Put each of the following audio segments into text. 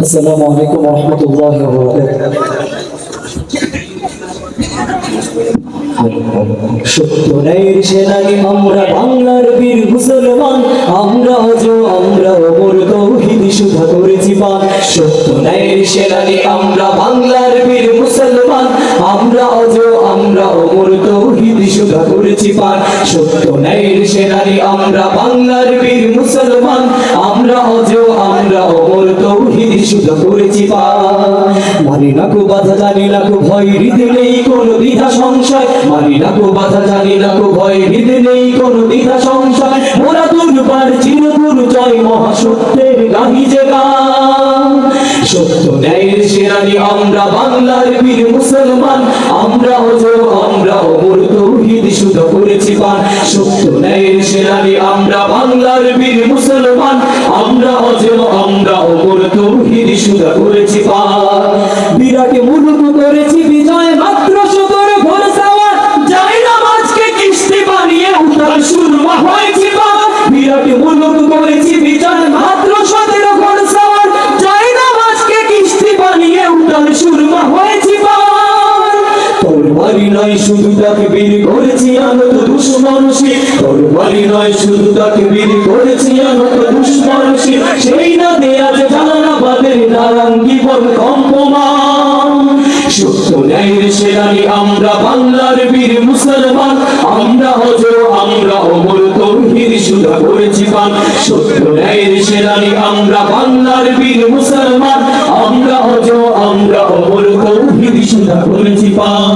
السلام عليكم ورحمة الله وبركاته সত্যনের সেনানি আমরা বাংলার বীর মুসলমান আমরা অজ আমরা অমর তৌহিদ সুধা করেছি পান সত্যনের সেনানি আমরা বাংলার বীর মুসলমান আমরা অজ আমরা অমর সুধা করেছি পান সত্যনের সেনানি, আমরা বাংলার বীর মুসলমান, আমরা অজ আমরা অমর তৌহিদ সুধা করেছি পান মানি না বাধা, জানি না ভয়, হৃদে নেই কোনো দ্বিধা, সংশয়। মানি না কো বাধা, জানি না কো ভয়, হৃদে নেই কোনো দ্বিধা, সংশয়। মোরা দুর্বার চিরপুর জয় মহাসত্যের গাহি যে গান। সত্য ন্যায়ের সেনানি, আমরা বাংলার বীর মুসলমান। আমরা অজ আমরা অমর তৌহিদ শুধু করেছি পান। সত্য ন্যায়ের সেনানি, আমরা বাংলার বীর মুসলমান। আমরা অজ আমরা অমর তৌহিদ শুধু করেছি পান। বীর করেছি আনত দুশ্মনসী তোর বাড়ি নয় শুধু তাকে বীর করেছি আনত দুশ্মনসী সেই না দেয়া যে জানাবাদের নারাঙ্গি বল কম্পমান। সত্য ন্যায়ের সেনানি, আমরা বাংলার বীর মুসলমান। আমরা হজ আমরা অমর তৌহিদ সুধা করেছি পান। সত্য ন্যায়ের সেনানি, আমরা বাংলার বীর মুসলমান। আমরা হজ আমরা অমর তৌহিদ সুধা করেছি পান।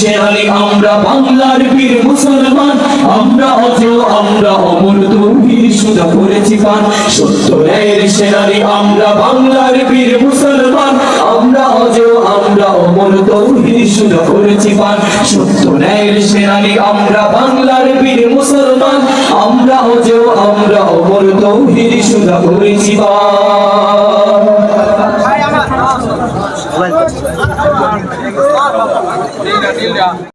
সেনানি আমরা বাংলার বীর মুসলমান, আমরা অজ আমরা অমর তৌহিদ সুদা করেছি পান। ন্যায়ের সেনানি আমরা বাংলার বীর মুসলমান, আমরা অজ আমরা অমর তৌহিদ সুদা করেছি পান। ন্যায়ের সেনানি আমরা বাংলার বীর মুসলমান, আমরা অজ আমরা অমর তৌহিদ সুদা করেছি পান। ভাই আমার